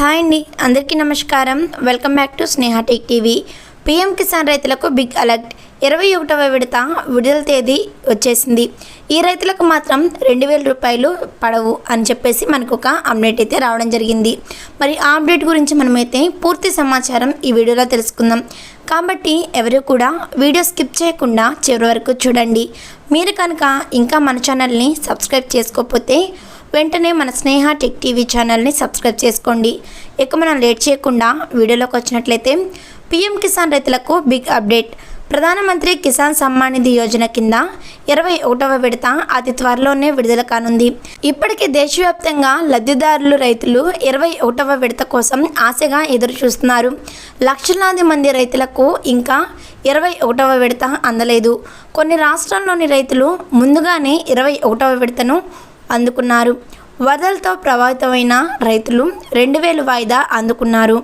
Hi అండి అందరికీ నమస్కారం. Welcome back to Sneha tech TV. PM Kisan రైతులకు బిగ్ అలర్ట్. ఇరవై ఒకటవ విడత విడుదల తేదీ వచ్చేసింది. ఈ రైతులకు మాత్రం రెండు వేల రూపాయలు పడవు అని చెప్పేసి మనకు ఒక అప్డేట్ అయితే రావడం జరిగింది. మరి ఆ అప్డేట్ గురించి మనమైతే పూర్తి సమాచారం ఈ వీడియోలో తెలుసుకుందాం. కాబట్టి ఎవరు కూడా వీడియో స్కిప్ చేయకుండా చివరి వరకు చూడండి. మీరు కనుక ఇంకా మన ఛానల్ని సబ్స్క్రైబ్ చేసుకోకపోతే వెంటనే మన స్నేహ టెక్ టీవీ ఛానల్ని సబ్స్క్రైబ్ చేసుకోండి. ఇక మనం లేట్ చేయకుండా వీడియోలోకి వచ్చినట్లయితే పీఎం కిసాన్ రైతులకు బిగ్ అప్డేట్. ప్రధానమంత్రి కిసాన్ సమ్మాన్ నిధి యోజన కింద ఇరవై ఒకటవ విడత అతి త్వరలోనే విడుదల కానుంది. ఇప్పటికే దేశవ్యాప్తంగా లబ్ధిదారులు రైతులు ఇరవై ఒకటవ విడత కోసం ఆశగా ఎదురు చూస్తున్నారు. లక్షలాది మంది రైతులకు ఇంకా ఇరవై ఒకటవ విడత అందలేదు. కొన్ని రాష్ట్రాల్లోని రైతులు ముందుగానే ఇరవై ఒకటవ విడతను అందుకున్నారు. వరదలతో ప్రభావితమైన రైతులు రెండు వేలు వాయిదా అందుకున్నారు.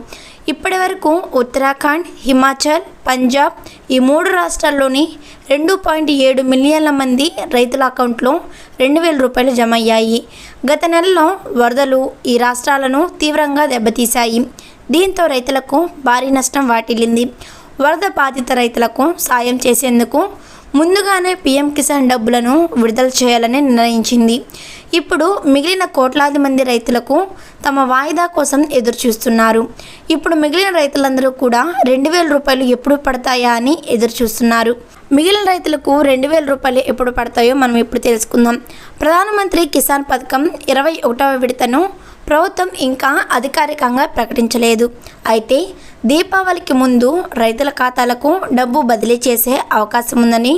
ఇప్పటి వరకు ఉత్తరాఖండ్ హిమాచల్ పంజాబ్ ఈ మూడు రాష్ట్రాల్లోని రెండు పాయింట్ ఏడు మిలియన్ల మంది రైతుల అకౌంట్లో రెండు వేల రూపాయలు జమ అయ్యాయి గత నెలలో వరదలు ఈ రాష్ట్రాలను తీవ్రంగా దెబ్బతీశాయి. దీంతో రైతులకు భారీ నష్టం వాటిల్లింది. వరద బాధిత రైతులకు సాయం చేసేందుకు ముందుగానే పీఎం కిసాన్ డబ్బులను విడుదల చేయాలని నిర్ణయించింది. ఇప్పుడు మిగిలిన కోట్లాది మంది రైతులకు తమ వాయిదా కోసం ఎదురుచూస్తున్నారు ఇప్పుడు మిగిలిన రైతులందరూ కూడా రెండు వేల రూపాయలు ఎప్పుడు పడతాయా అని ఎదురుచూస్తున్నారు మిగిలిన రైతులకు రెండు వేల రూపాయలు ఎప్పుడు పడతాయో మనం ఇప్పుడు తెలుసుకుందాం. ప్రధానమంత్రి కిసాన్ పథకం ఇరవై ఒకటవ విడతను ప్రభుత్వం ఇంకా అధికారికంగా ప్రకటించలేదు. అయితే దీపావళికి ముందు రైతుల ఖాతాలకు డబ్బు బదిలీ చేసే అవకాశం ఉందని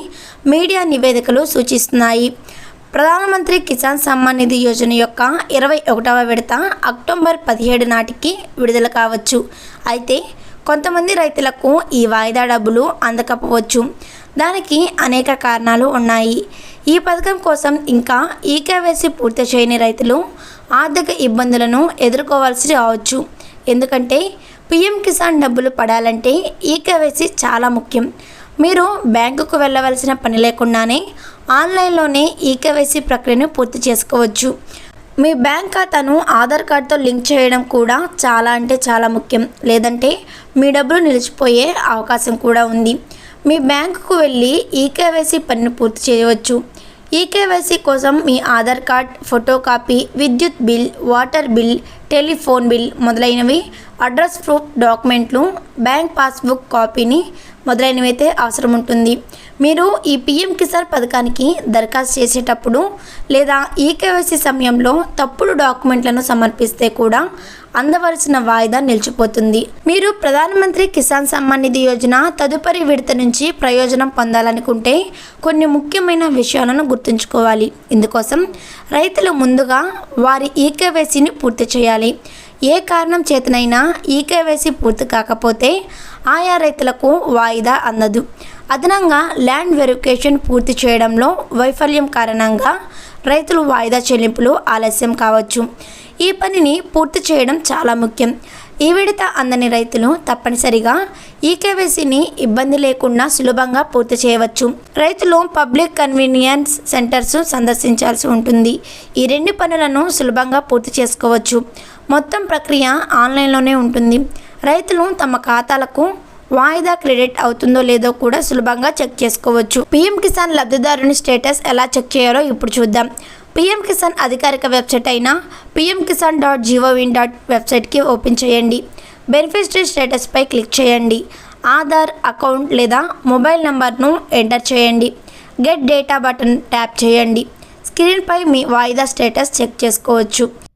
మీడియా నివేదికలు సూచిస్తున్నాయి. ప్రధానమంత్రి కిసాన్ సమ్మాన్ నిధి యోజన యొక్క ఇరవై ఒకటవ విడత అక్టోబర్ పదిహేడు నాటికి విడుదల కావచ్చు. అయితే కొంతమంది రైతులకు ఈ వాయిదా డబ్బులు అందకపోవచ్చు. దానికి అనేక కారణాలు ఉన్నాయి. ఈ పథకం కోసం ఇంకా ఈకేవైసీ పూర్తి చేయని రైతులు ఆర్థిక ఇబ్బందులను ఎదుర్కోవాల్సి రావచ్చు. ఎందుకంటే పిఎం కిసాన్ డబ్బులు పడాలంటే ఈ కేవైసీ చాలా ముఖ్యం. మీరు బ్యాంకుకు వెళ్ళవలసిన పని లేకుండానే ఆన్లైన్లోనే ఈ కేవైసీ ప్రక్రియను పూర్తి చేసుకోవచ్చు. మీ బ్యాంక్ ఖాతాను ఆధార్ కార్డ్తో లింక్ చేయడం కూడా చాలా అంటే చాలా ముఖ్యం. లేదంటే మీ డబ్బులు నిలిచిపోయే అవకాశం కూడా ఉంది. మీ బ్యాంకుకు వెళ్ళి ఈ కేవైసీ పనిని పూర్తి చేయవచ్చు. ఈకేవైసీ కోసం మీ ఆధార్ కార్డ్ ఫోటో కాపీ విద్యుత్ bill water bill telephone bill మొదలైనవి అడ్రస్ ప్రూఫ్ డాక్యుమెంట్లు బ్యాంక్ పాస్బుక్ కాపీని మొదలైనవి అయితే అవసరం ఉంటుంది మీరు ఈ పిఎం కిసాన్ పథకానికి దరఖాస్తు చేసేటప్పుడు లేదా ఈకేవైసీ సమయంలో తప్పుడు డాక్యుమెంట్లను సమర్పిస్తే కూడా అందవలసిన వాయిదా నిలిచిపోతుంది. మీరు ప్రధానమంత్రి కిసాన్ సమ్మాన్ నిధి యోజన తదుపరి విడత నుంచి ప్రయోజనం పొందాలనుకుంటే కొన్ని ముఖ్యమైన విషయాలను గుర్తుంచుకోవాలి. ఇందుకోసం రైతులు ముందుగా వారి ఈకేవైసీని పూర్తి చేయాలి. ఏ కారణం చేతనైనా ఈకేవైసీ పూర్తి కాకపోతే ఆయా రైతులకు వాయిదా అందదు. అదనంగా ల్యాండ్ వెరిఫికేషన్ పూర్తి చేయడంలో వైఫల్యం కారణంగా రైతులు వాయిదా చెల్లింపులు ఆలస్యం కావచ్చు. ఈ పనిని పూర్తి చేయడం చాలా ముఖ్యం. ఈ విడత అందని రైతులు తప్పనిసరిగా ఈకేవైసీని ఇబ్బంది లేకుండా సులభంగా పూర్తి చేయవచ్చు. రైతులు పబ్లిక్ కన్వీనియన్స్ సెంటర్స్ సందర్శించాల్సి ఉంటుంది. ఈ రెండు పనులను సులభంగా పూర్తి చేసుకోవచ్చు. మొత్తం ప్రక్రియ ఆన్లైన్లోనే ఉంటుంది. రైతులు తమ ఖాతాలకు వాయిదా క్రెడిట్ అవుతుందో లేదో కూడా సులభంగా చెక్ చేసుకోవచ్చు. పీఎం కిసాన్ లబ్ధిదారుని స్టేటస్ ఎలా చెక్ చేయాలో ఇప్పుడు చూద్దాం. పీఎం కిసాన్ అధికారిక వెబ్సైట్ అయిన PM Kisan dot gov in dot వెబ్సైట్కి ఓపెన్ చేయండి. బెనిఫిషరీ స్టేటస్పై క్లిక్ చేయండి. ఆధార్ అకౌంట్ లేదా మొబైల్ నంబర్ను ఎంటర్ చేయండి. గెట్ డేటా బటన్ ట్యాప్ చేయండి. స్క్రీన్పై మీ వాయిదా స్టేటస్ చెక్ చేసుకోవచ్చు.